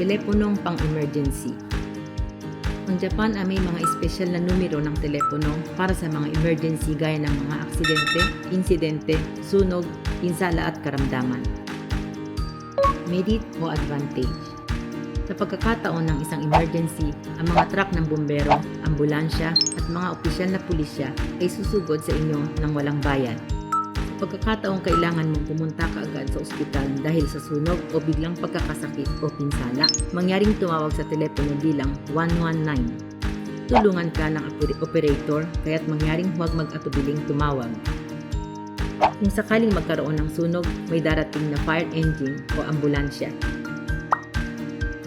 Teleponong pang-emergency. Ang Japan ay may mga espesyal na numero ng telepono para sa mga emergency gaya ng mga aksidente, insidente, sunog, pinsala at karamdaman. Merit o advantage. Sa pagkakataon ng isang emergency, ang mga truck ng bumbero, ambulansya at mga opisyal na pulisya ay susugod sa inyo ng walang bayad. Pagkakataong kailangan mong pumunta kaagad sa ospital dahil sa sunog o biglang pagkakasakit o pinsala, mangyaring tumawag sa telepono bilang 119. Tulungan ka ng oper- operator kaya't mangyaring huwag mag-atubiling tumawag. Kung sakaling magkaroon ng sunog, may darating na fire engine o ambulansya.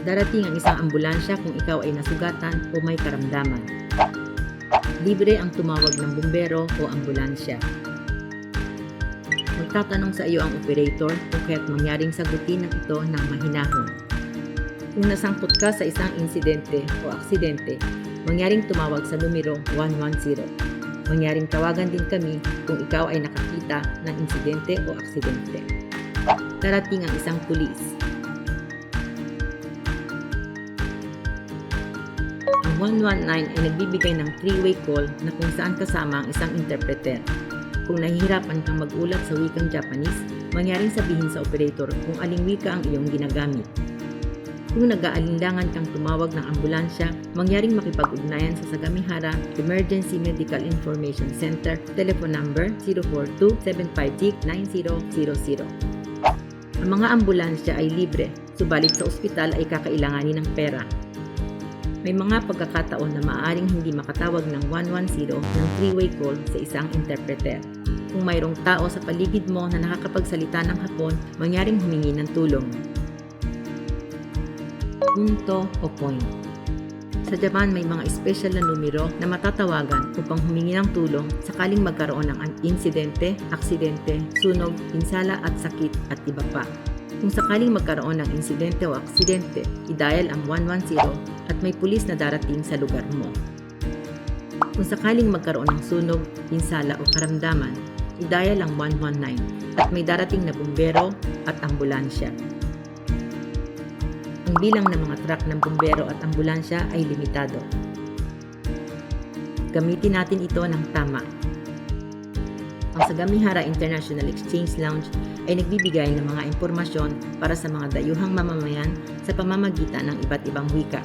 Darating ang isang ambulansya kung ikaw ay nasugatan o may karamdaman. Libre ang tumawag ng bumbero o ambulansya. Magtatanong sa iyo ang operator kung kaya't mangyaring sagutin ng ito ng mahinahon. Kung nasangkot ka sa isang insidente o aksidente, mangyaring tumawag sa numero 110. Mangyaring tawagan din kami kung ikaw ay nakakita ng insidente o aksidente. Darating ang isang pulis. Ang 119 ay nagbibigay ng three-way call na kung saan kasama ang isang interpreter. Kung nahihirapan kang magulat sa wikang Japanese, mangyaring sabihin sa operator kung aling wika ang iyong ginagamit. Kung nag-aalinlangan kang tumawag ng ambulansya, mangyaring makipag-ugnayan sa Sagamihara Emergency Medical Information Center, telephone number 042-756-9000. Ang mga ambulansya ay libre, subalit sa ospital ay kakailanganin ng pera. May mga pagkakataon na maaaring hindi makatawag ng 110 ng three-way call sa isang interpreter. Kung mayroong tao sa paligid mo na nakakapagsalita ng hapon, mangyaring humingi ng tulong. Punto o point. Sa Japan may mga espesyal na numero na matatawagan upang humingi ng tulong sakaling magkaroon ng insidente, aksidente, sunog, pinsala at sakit at iba pa. Kung sakaling magkaroon ng insidente o aksidente, i-dial ang 110 at may pulis na darating sa lugar mo. Kung sakaling magkaroon ng sunog, pinsala o karamdaman, i-dial ang 119 at may darating na bumbero at ambulansya. Ang bilang ng mga truck ng bumbero at ambulansya ay limitado. Gamitin natin ito ng tama. Ang Sagamihara International Exchange Lounge ay nagbibigay ng mga impormasyon para sa mga dayuhang mamamayan sa pamamagitan ng iba't ibang wika